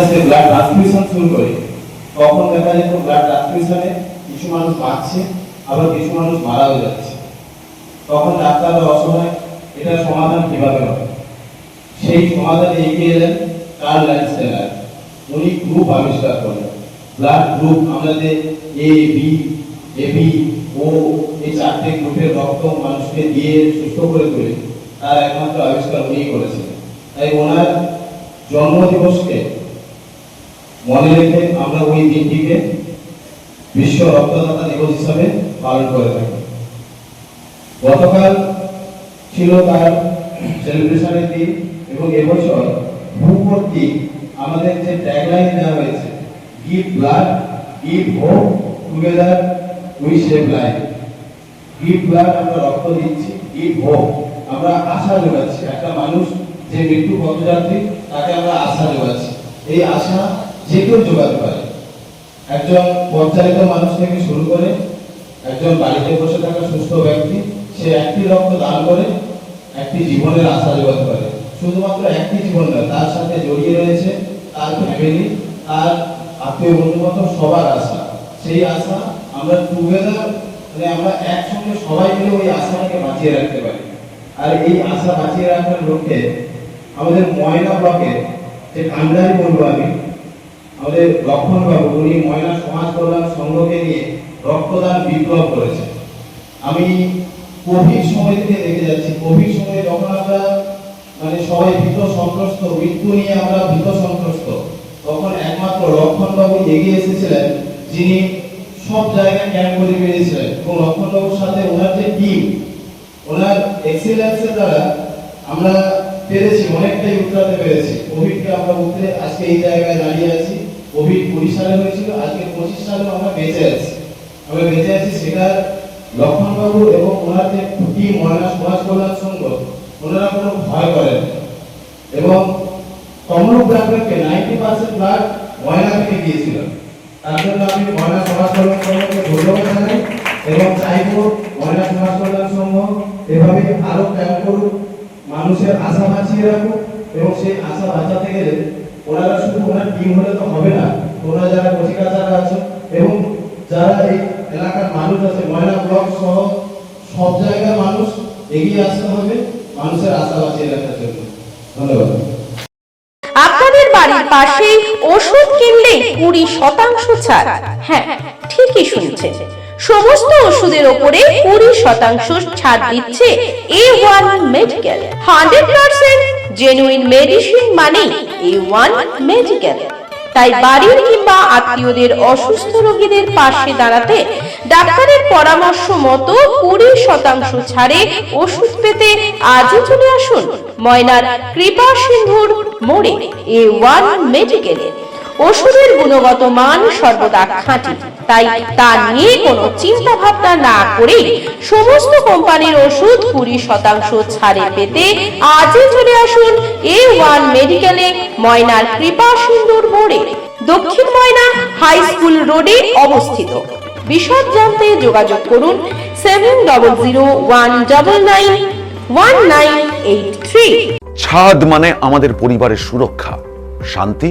আস্তে blood transfusion শুরু করে, তখন দেখা যেত ব্লাড ট্রান্সফিউশনে কিছু মানুষ বাঁচছে, আবার কিছু মানুষ মারাও যাচ্ছে। তখন ডাক্তাররা অসময় এটার সমাধান কীভাবে হবে? সেই সমাধানে এগিয়ে এলেন কার্ল ল্যান্ডস্টেনার উনি গ্রুপ আবিষ্কার করলেন। ব্লাড গ্রুপ আমরা যে এ বি এবি ও এই চারটে গ্রুপের রক্ত মানুষকে দিয়ে সুস্থ করে তোলে, তার একমাত্র আবিষ্কার উনিই করেছিলেন। তাই ওনার জন্মদিবসকে মনে রেখে আমরা ওই দিনটিকে বিশ্ব রক্তদাতা দিবস হিসাবে পালন করে থাকি। গতকাল ছিল তার সেলিব্রেশনের দিন এবং এবছর ভূপত্তি আমাদের যে ট্যাগলাইন দেওয়া হয়েছে give blood give hope together we save life give blood আমরা রক্ত দিচ্ছি গিভ হোপ আমরা আশা যোগাচ্ছি। একটা মানুষ যে মৃত্যু পথযাত্রী, তাকে আমরা আশা যোগাচ্ছি। এই আশা যে কেউ যোগাতে পারে একজন পঞ্চায়েত মানুষ থেকে শুরু করে একজন বাড়িতে বসে থাকা সুস্থ ব্যক্তি, সে একটি রক্ত দান করে, একটি জীবনের আশা যোগাতে পারে শুধুমাত্র একটি জীবন নয়, তার সাথে জড়িয়ে রয়েছে তার ফ্যামিলি তার আত্মীয় বন্ধু সবার আশা। সেই আশা আমরা টুগেদার মানে আমরা একসঙ্গে সবাই মিলে ওই আশাটাকে বাঁচিয়ে রাখতে পারি। আর এই আশা বাঁচিয়ে রাখার লক্ষ্যে আমাদের ময়না ব্লকে যে কান্ডারি বলব আমি আমাদের লক্ষণ বাবু উনি ময়না সমাজ কল্যাণ সংঘকে নিয়ে রক্তদান বিপ্লব করেছে। আমি কোভিড সময় থেকে দেখে যাচ্ছি। কোভিড সময়ে যখন আমরা মানে সবাই ভীত সন্ত্রস্ত, মৃত্যু নিয়ে আমরা ভীত সন্ত্রস্ত, তখন একমাত্র লক্ষণ বাবু এগিয়ে এসেছিলেন, যিনি সব জায়গায় ক্যাম্প করে বেরিয়েছিলেন। এবং লক্ষণ বাবুর সাথে ওনার যে টিম ওনার এক্সিলেন্সের দ্বারা আমরা পেরেছি, অনেকটাই উতরাতে পেরেছি। কোভিডকে আমরা উতরে আজকে এই জায়গায় দাঁড়িয়ে আছি। কোভিড কুড়ি সালে হয়েছিল, আজকে পঁচিশ সালে আমরা বেঁচে আছি। আমরা বেঁচে আছি সেটার লক্ষণবাবু এবং ওনার যে টিম ময়না সমাজ কল্যাণ সংঘ ওনারা কোনো ভয় করেন এবং তমলুক ব্লককে নাইনটি পার্সেন্ট ব্লাড ময়না থেকে গিয়েছিল। তার জন্য আমি ময়না সমাজ কল্যাণ সংঘকে ধন্যবাদ জানাই এবং চাইব ময়না সমাজ কল্যাণ সংঘ এভাবে আরও ক্যাম্প করুক, মানুষের আশা বাঁচিয়ে রাখুক এবং সেই আশা বাঁচাতে গেলে ওনারা শুধু ওনার টিম হলে তো হবে না। ওনারা যারা কচিকাচারা আছে এবং যারা এই এলাকার মানুষ আছে ময়না ব্লক সহ সব জায়গার মানুষ, এগিয়ে আসতে হবে মানুষের আশা বাঁচিয়ে রাখার জন্য। ধন্যবাদ। আপনাদের বাড়ির পাশে ওষুধ কিনলে কুড়ি শতাংশ ছাড়। হ্যাঁ ঠিকই শুনছেন। সমস্ত ওষুধের ওপরে কুড়ি শতাংশ ছাড় দিচ্ছে A one medical hundred percent genuine medicine মানে এ ওয়ান মেডিকেল তাই বাড়ির কিংবা আত্মীয়দের অসুস্থ রোগীদের পাশে দাঁড়াতে ডাক্তারের পরামর্শ মতো কুড়ি শতাংশ ছাড়ে ওষুধ পেতে আজও চলে আসুন। ময়নার কৃপা সিন্ধুর মোড়ে এ ওয়ান মেডিকেলে ওষুধের গুণগত মান সর্বদা খাঁটি। তাই তা নিয়ে কোনো চিন্তা ভাবনা না করে সমস্ত কোম্পানির ওষুধ কুড়ি শতাংশ ছাড়ে পেতে আজই চলে আসুন এ ওয়ান মেডিকেলে ময়নার কৃপা সিন্ধুর মোড়ে। দক্ষিণ ময়না হাই স্কুল রোডে অবস্থিত। বিশদ জানতে যোগাযোগ করুন seven double zero one double nine one nine eight three. ছাদ মানে আমাদের পরিবারের সুরক্ষা, শান্তি